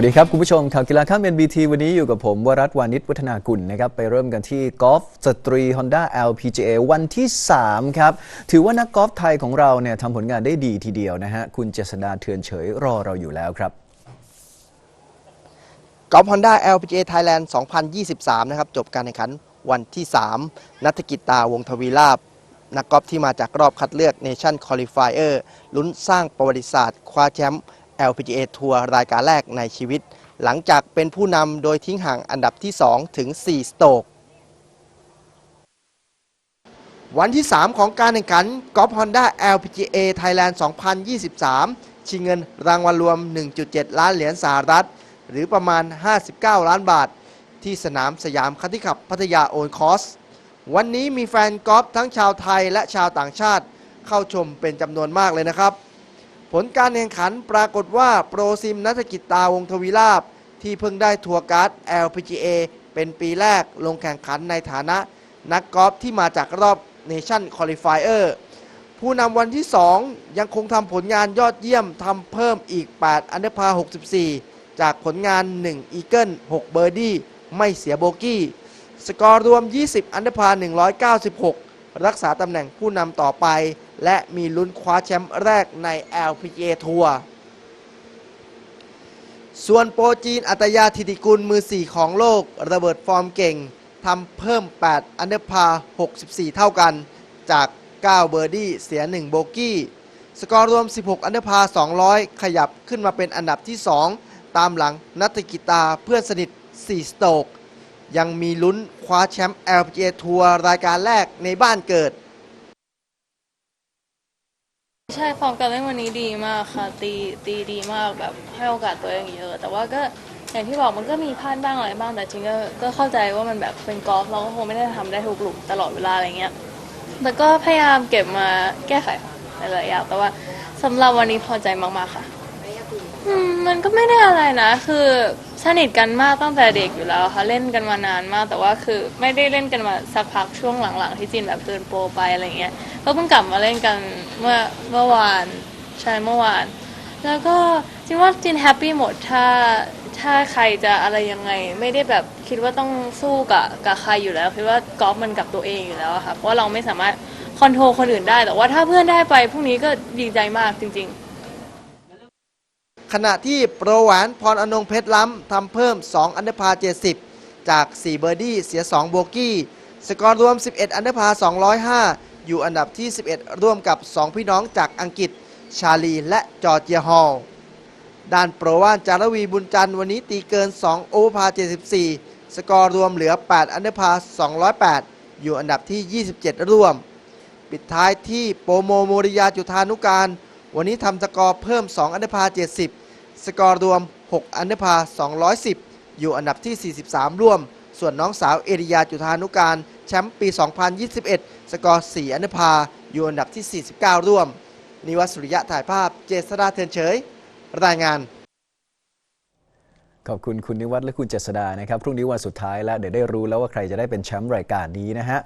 วัสดีครับ คุณผู้ชมข่าวกีฬาข้าม NBT วันนี้อยู่กับผม วรัตวานิชวัฒนากุลนะครับ ไปเริ่มกันที่กอล์ฟสตรี Honda LPGA วันที่ 3 ครับ ถือว่านักกอล์ฟไทยของเราเนี่ยทำผลงานได้ดีทีเดียวนะฮะ คุณเจษดาเทือนเฉยรอเราอยู่แล้วครับกอล์ฟฮอนด้า LPGA Thailand 2023 นะครับ จบการแข่งขันวันที่ 3 นัฐกิจตาวงทวีลาบนักกอล์ฟที่มาจากรอบคัดเลือก Nation Qualifier ลุ้นสร้างประวัติศาสตร์คว้าแชมป์ LPGA ทัวร์รายการแรกในชีวิต หลังจากเป็นผู้นำโดยทิ้งห่างอันดับที่ 2 ถึง 4 สโตกวันที่ 3 ของการแข่งขันกอล์ฟฮอนด้า LPGA Thailand 2023 ชิงเงินรางวัลรวม 1.7 ล้านเหรียญสหรัฐ หรือประมาณ 59 ล้านบาท ที่สนามสยามคันธิขับพัทยาโอนคอส วันนี้มีแฟนกอล์ฟทั้งชาวไทยและชาวต่างชาติ เข้าชมเป็นจำนวนมากเลยนะครับ ผลการแข่งขันปรากฏว่าโปรซิมนัฐกิจตาวงทวีลาบ ที่เพิ่งได้ทัวร์การ์ด LPGA เป็นปีแรกลงแข่งขันในฐานะ นักกอล์ฟที่มาจากรอบ Nation Qualifier ผู้นำวันที่ 2 ยังคงทำผลงานยอดเยี่ยมทำเพิ่มอีก 8 อันเดอร์พา 64 จากผลงาน 1 อีเกิล 6 เบอร์ดี้ ไม่เสียโบกี้ สกอร์รวม 20 อันเดอร์พา 196 รักษาตำแหน่งผู้นำต่อไป และมีลุ้นคว้าแชมป์แรกใน LPGA ทัวร์ส่วนโปรจีนอัตยาธิติกุลมือ 4 ของโลก ระเบิดฟอร์มเก่งทำเพิ่ม 8 อันเดอร์พา 64 เท่ากัน จาก 9 เบอร์ดี้เสีย 1 โบกี้ สกอร์รวม 16 อันเดอร์พา 200 ขยับขึ้นมาเป็นอันดับที่ 2 ตามหลังนัตกิตาเพื่อนสนิท 4 สโตก ยังมีลุ้นคว้าแชมป์ LPGA ทัวร์รายการแรกในบ้านเกิด ใช่ฟอร์มการเล่นวันนี้ดีมากค่ะ ตีตีดีมากแบบให้โอกาสตัวเองเยอะ แต่ว่าก็อย่างที่บอกมันก็มีพลาดบ้างอะไรบ้างแต่จริงก็ก็เข้าใจว่ามันแบบเป็นกอล์ฟเราก็คงไม่ได้ทำได้ทุกหลุมตลอดเวลาอะไรเงี้ยแต่ก็พยายามเก็บมาแก้ไขในหลายอย่างแต่ว่าสำหรับวันนี้พอใจมากๆค่ะอืมมันก็ไม่ได้อะไรนะ คือ สนิทกันมากตั้งแต่เด็กอยู่แล้วค่ะเล่นกันมานานมาก แต่ว่าคือไม่ได้เล่นกันมาสักพักช่วงหลังๆ ที่จีนแบบเดินโปรไปอะไรเงี้ยก็เพิ่งกลับมาเล่นกันเมื่อเมื่อวานใช่เมื่อวาน แล้วก็จริงว่าจินแฮปปี้หมดถ้าถ้าใครจะอะไรยังไง ไม่ได้แบบคิดว่าต้องสู้กับกับใครอยู่แล้วคิดว่ากอล์ฟมันกับตัวเองอยู่แล้วค่ะเพราะว่าเราไม่สามารถคอนโทรลคนอื่นได้แต่ว่าถ้าเพื่อนได้ไปพรุ่งนี้ก็ดีใจมากจริง ๆ ขณะที่โปรหวานพรอนงเพชรล้ำทำเพิ่ม 2 อันเดอร์พา 70 จาก 4 เบอร์ดี้เสีย 2 โบกี้ สกอร์รวม 11 อันเดอร์พา 205 อยู่อันดับที่ 11 ร่วมกับ 2 พี่น้องจากอังกฤษ ชาลีและจอร์เจียฮอลด้านโปรว่านจารวีบุญจันทร์วันนี้ตีเกิน 2 โอเวอร์พา 74 สกอร์รวมเหลือ 8 อันเดอร์พา 208 อยู่อันดับที่ 27 ร่วม ปิดท้ายที่โปโมโมริยาจุธานุการ วันนี้ทำสกอร์เพิ่ม 2 อันดอร์พา 70 สกอร์รวม 6 อันดอร์พา 210 อยู่อันดับที่ 43 ร่วม ส่วนน้องสาวเอริยาจุธานุการแชมป์ปี 2021 สกอร์ 4 อันดอร์พา อยู่อันดับที่ 49 ร่วม นิวัตสุริยะถ่ายภาพ เจษดาเทือนเฉย รายงานขอบคุณ คุณนิวัฒน์และคุณเจษดานะครับ พรุ่งนี้วันสุดท้ายแล้ว เดี๋ยวได้รู้แล้วว่าใครจะได้เป็นแชมป์รายการนี้นะฮะ